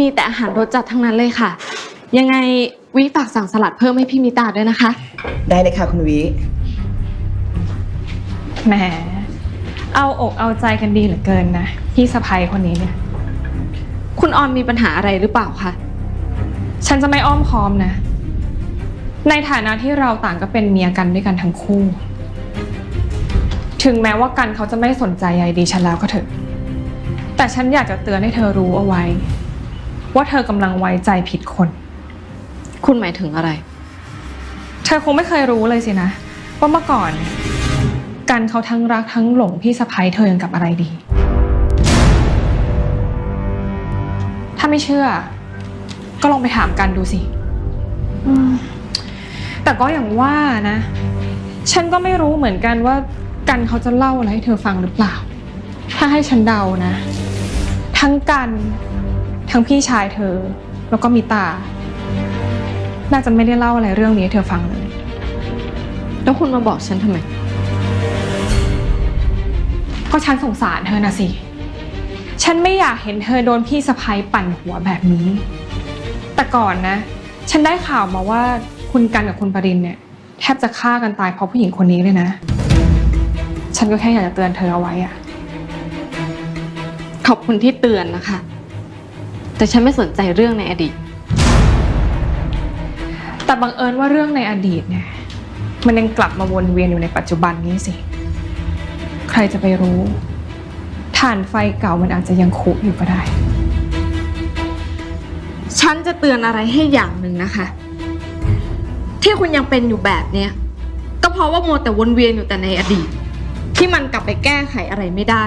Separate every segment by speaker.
Speaker 1: มีแต่อาหารรสจัดทั้งนั้นเลยค่ะ ยังไงวิฝากสั่งสลัดเพิ่มให้พี่มิตาด้วยนะคะ
Speaker 2: ได้เลยค่ะคุณวิ
Speaker 3: แหม เอาอกเอาใจกันดีเหลือเกินนะ พี่สะพ้ยคนนี้เนี่ย
Speaker 1: คุณออนมีปัญหาอะไรหรือเปล่าคะ
Speaker 3: ฉันจะไม่อ้อมค้อมนะ ในฐานะที่เราต่างก็เป็นเมียกันด้วยกันทั้งคู่ ถึงแม้ว่ากันเขาจะไม่สนใจใยดีฉันแล้วก็เถอะ แต่ฉันอยากจะเตือนให้เธอรู้เอาไว้ ว่าเธอกำลังไว้ใจผิดคน
Speaker 1: คุณหมายถึงอะไร
Speaker 3: เธอคงไม่เคยรู้เลยสินะ ว่าเมื่อก่อน กันเขาทั้งรักทั้งหลงพี่สะพ้ยเธอยังกับอะไรดี ถ้าไม่เชื่อ ก็ลองไปถามกันดูสิอืมแต่ก็อย่างว่านะ ฉันก็ไม่รู้เหมือนกันว่ากันเขาจะเล่าอะไรให้เธอฟังหรือเปล่า ถ้าให้ฉันเดานะ ทั้งกัน ทั้งพี่ชายเธอ แล้วก็มีตา น่าจะไม่ได้เล่าอะไรเรื่องนี้ให้เธอฟังเลย
Speaker 1: แล้วคุณมาบอกฉันทำไม
Speaker 3: ก็ฉันสงสารเธอนะสิ ฉันไม่อยากเห็นเธอโดนพี่สะพ้ยปั่นหัวแบบนี้ แต่ก่อนนะ ฉันได้ข่าวมาว่าคุณกันกับคุณปรินเนี่ย แทบจะฆ่ากันตายเพราะผู้หญิงคนนี้เลยนะ ฉันก็แค่อยากจะเตือนเธอเอาไว้อะ
Speaker 1: ขอบคุณที่เตือนนะคะ แต่ฉันไม่สนใจเรื่องในอดีต
Speaker 3: แต่บังเอิญว่าเรื่องในอดีตเนี่ย มันยังกลับมาวนเวียนอยู่ในปัจจุบันนี้สิ ใครจะไปรู้ถ่านไฟเก่ามันอาจจะยังคุอยู่ก็ได้
Speaker 1: ฉันจะเตือนอะไรให้อย่างหนึ่งนะคะ ที่คุณยังเป็นอยู่แบบเนี้ยก็เพราะว่ามัวแต่วนเวียนอยู่แต่ในอดีต ที่มันกลับไปแก้ไขอะไรไม่ได้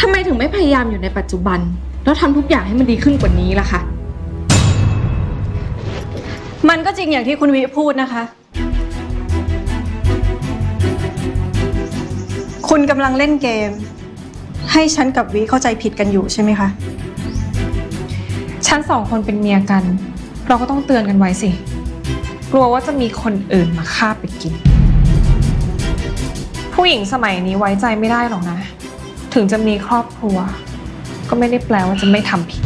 Speaker 1: ทำไมถึงไม่พยายามอยู่ในปัจจุบัน แล้วทำทุกอย่างให้มันดีขึ้นกว่านี้ล่ะคะ
Speaker 4: มันก็จริงอย่างที่คุณวิพูดนะคะ คุณกำลังเล่นเกม ให้ฉันกับวิเข้าใจผิดกันอยู่ใช่ไหมคะ
Speaker 3: ฉันสองคนเป็นเมียกัน เราก็ต้องเตือนกันไว้สิ กลัวว่าจะมีคนอื่นมาฆ่าไปกิน ผู้หญิงสมัยนี้ไว้ใจไม่ได้หรอกนะ ถึงจะมีครอบครัว ก็ไม่ได้แปลว่าจะไม่ทำผิด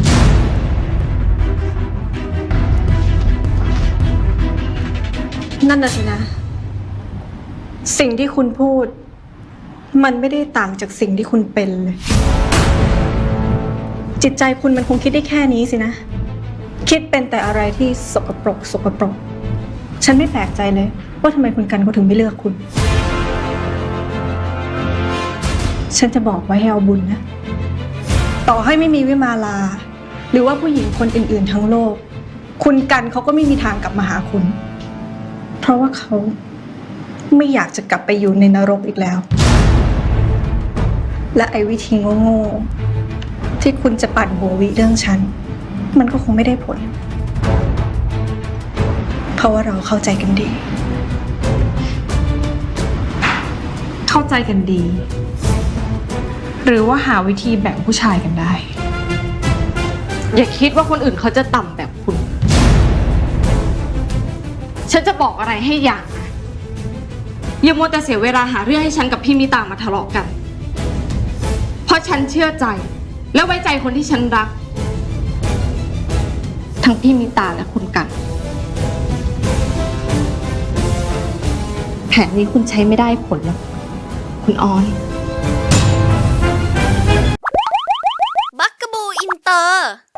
Speaker 4: นั่นน่ะสินะ สิ่งที่คุณพูด มันไม่ได้ต่างจากสิ่งที่คุณเป็นเลย จิตใจคุณมันคงคิดได้แค่นี้สินะ คิดเป็นแต่อะไรที่สกปรก สกปรก ฉันไม่แปลกใจเลย ว่าทำไมคุณกันเขาถึงไม่เลือกคุณ ฉันจะบอกไว้ให้เอาบุญนะ ต่อให้ไม่มีวิมาลา หรือว่าผู้หญิงคนอื่น ๆ ทั้งโลก คุณกันเขาก็ไม่มีทางกลับมาหาคุณ เพราะว่าเขาไม่อยากจะกลับไปอยู่ในนรกอีกแล้ว และไอ้วิธีโง่ๆที่คุณจะปั่นหัววิเรื่องฉัน มันก็คงไม่ได้ผล เพราะว่าเราเข้าใจกันดี
Speaker 3: เข้าใจกันดี หรือว่าหาวิธีแบ่งผู้ชายกันได้
Speaker 1: อย่าคิดว่าคนอื่นเขาจะต่ำแบบคุณ ฉันจะบอกอะไรให้อย่างนะอย่ามัวแต่เสียเวลาหาเรื่องให้ฉันกับพี่มิตามาทะเลาะกัน เพราะฉันเชื่อใจ และไว้ใจคนที่ฉันรัก ทั้งพี่มิตาและคุณกัน แผนนี้คุณใช้ไม่ได้ผลหรอกคุณออน
Speaker 5: 싫어.